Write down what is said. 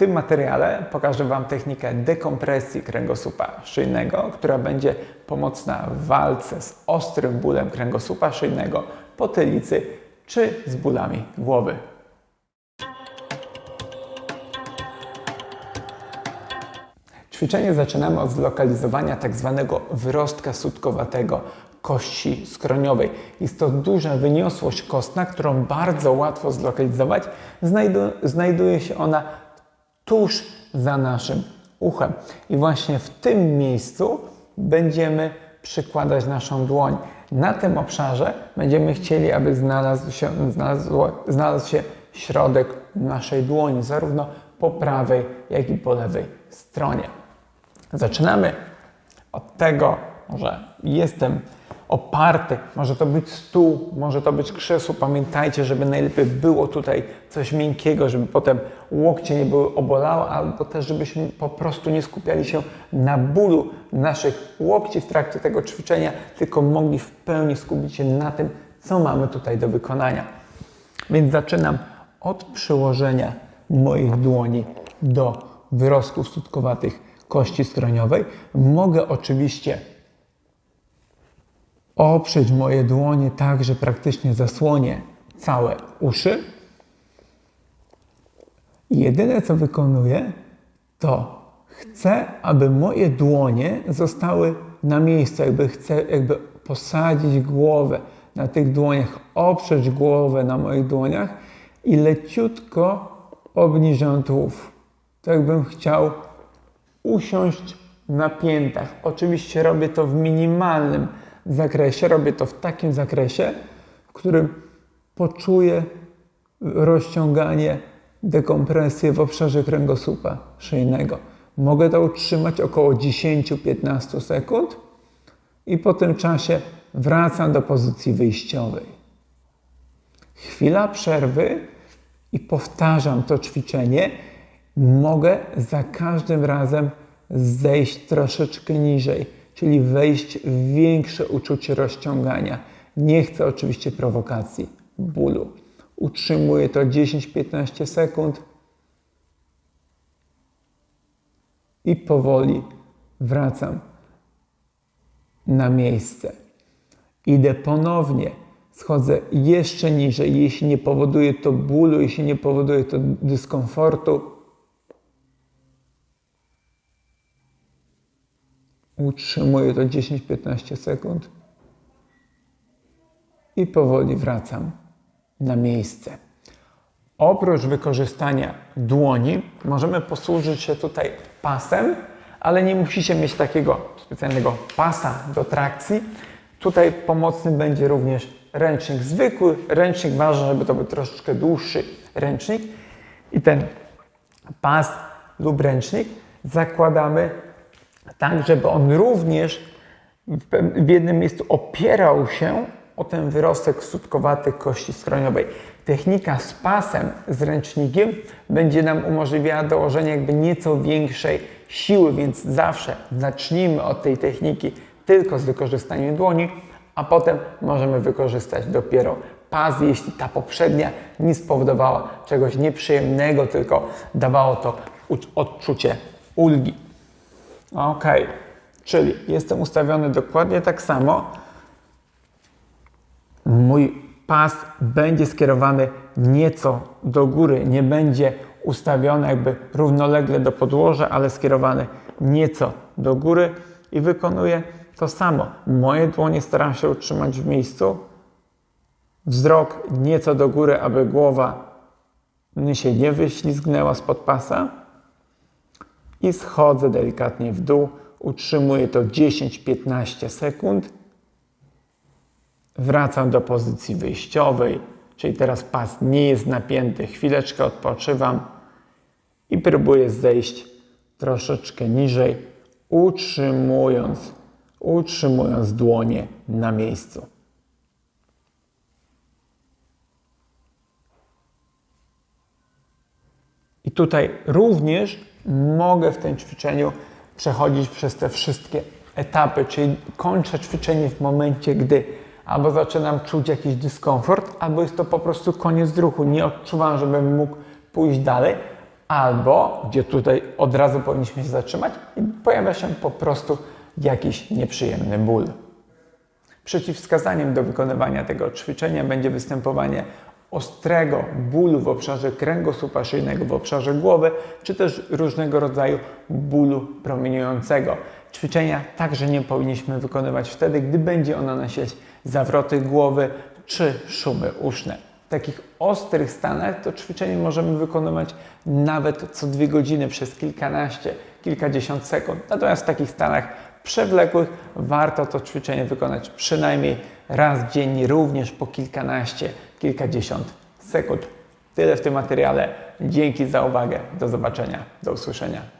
tym materiale pokażę Wam technikę dekompresji kręgosłupa szyjnego, która będzie pomocna w walce z ostrym bólem kręgosłupa szyjnego, potylicy czy z bólami głowy. Ćwiczenie zaczynamy od zlokalizowania tak zwanego wyrostka sutkowatego kości skroniowej. Jest to duża wyniosłość kostna, którą bardzo łatwo zlokalizować. Znajdu znajduje się ona tuż za naszym uchem. I właśnie w tym miejscu będziemy przykładać naszą dłoń. Na tym obszarze będziemy chcieli, aby znalazł się, znalazł się środek naszej dłoni, zarówno po prawej, jak i po lewej stronie. Zaczynamy od tego, że jestem oparty, może to być stół, może to być krzesło. Pamiętajcie, żeby najlepiej było tutaj coś miękkiego, żeby potem łokcie nie były obolałe, albo też żebyśmy po prostu nie skupiali się na bólu naszych łokci w trakcie tego ćwiczenia, tylko mogli w pełni skupić się na tym, co mamy tutaj do wykonania. Więc zaczynam od przyłożenia moich dłoni do wyrostków sutkowatych kości skroniowej. Mogę oczywiście oprzeć moje dłonie tak, że praktycznie zasłonię całe uszy. I jedyne co wykonuję, to chcę, aby moje dłonie zostały na miejscu, jakby chcę jakby posadzić głowę na tych dłoniach, oprzeć głowę na moich dłoniach i leciutko obniżę tułów. Tak jakbym chciał usiąść na piętach. Oczywiście robię to w minimalnym zakresie, robię to w takim zakresie, w którym poczuję rozciąganie, dekompresję w obszarze kręgosłupa szyjnego. Mogę to utrzymać około 10-15 sekund i po tym czasie wracam do pozycji wyjściowej. Chwila przerwy i powtarzam to ćwiczenie. Mogę za każdym razem zejść troszeczkę niżej czyli wejść w większe uczucie rozciągania. Nie chcę oczywiście prowokacji, bólu. Utrzymuję to 10-15 sekund i powoli wracam na miejsce. Idę ponownie, schodzę jeszcze niżej. Jeśli nie powoduje to bólu, jeśli nie powoduje to dyskomfortu, Utrzymuję to 10-15 sekund i powoli wracam na miejsce. Oprócz wykorzystania dłoni, możemy posłużyć się tutaj pasem, ale nie musicie mieć takiego specjalnego pasa do trakcji. Tutaj pomocny będzie również ręcznik zwykły. Ręcznik ważny, żeby to był troszeczkę dłuższy ręcznik. I ten pas lub ręcznik zakładamy tak żeby on również w jednym miejscu opierał się o ten wyrostek sutkowaty kości skroniowej. Technika z pasem, z ręcznikiem będzie nam umożliwiała dołożenie jakby nieco większej siły, więc zawsze zacznijmy od tej techniki tylko z wykorzystaniem dłoni, a potem możemy wykorzystać dopiero pas, jeśli ta poprzednia nie spowodowała czegoś nieprzyjemnego, tylko dawało to odczucie ulgi. Ok, czyli jestem ustawiony dokładnie tak samo. Mój pas będzie skierowany nieco do góry, nie będzie ustawiony jakby równolegle do podłoża, ale skierowany nieco do góry i wykonuję to samo. Moje dłonie staram się utrzymać w miejscu. Wzrok nieco do góry, aby głowa się nie wyślizgnęła spod pasa i schodzę delikatnie w dół. Utrzymuję to 10-15 sekund. Wracam do pozycji wyjściowej, czyli teraz pas nie jest napięty. Chwileczkę odpoczywam i próbuję zejść troszeczkę niżej, utrzymując, utrzymując dłonie na miejscu. I tutaj również mogę w tym ćwiczeniu przechodzić przez te wszystkie etapy, czyli kończę ćwiczenie w momencie, gdy albo zaczynam czuć jakiś dyskomfort, albo jest to po prostu koniec ruchu. Nie odczuwam, żebym mógł pójść dalej, albo gdzie tutaj od razu powinniśmy się zatrzymać i pojawia się po prostu jakiś nieprzyjemny ból. Przeciwwskazaniem do wykonywania tego ćwiczenia będzie występowanie ostrego bólu w obszarze kręgosłupa szyjnego, w obszarze głowy, czy też różnego rodzaju bólu promieniującego. Ćwiczenia także nie powinniśmy wykonywać wtedy, gdy będzie ono nasilać zawroty głowy czy szumy uszne. W takich ostrych stanach to ćwiczenie możemy wykonywać nawet co dwie godziny przez kilkanaście, kilkadziesiąt sekund. Natomiast w takich stanach przewlekłych warto to ćwiczenie wykonać przynajmniej raz dziennie, również po kilkanaście, kilkadziesiąt sekund. Tyle w tym materiale. Dzięki za uwagę. Do zobaczenia. Do usłyszenia.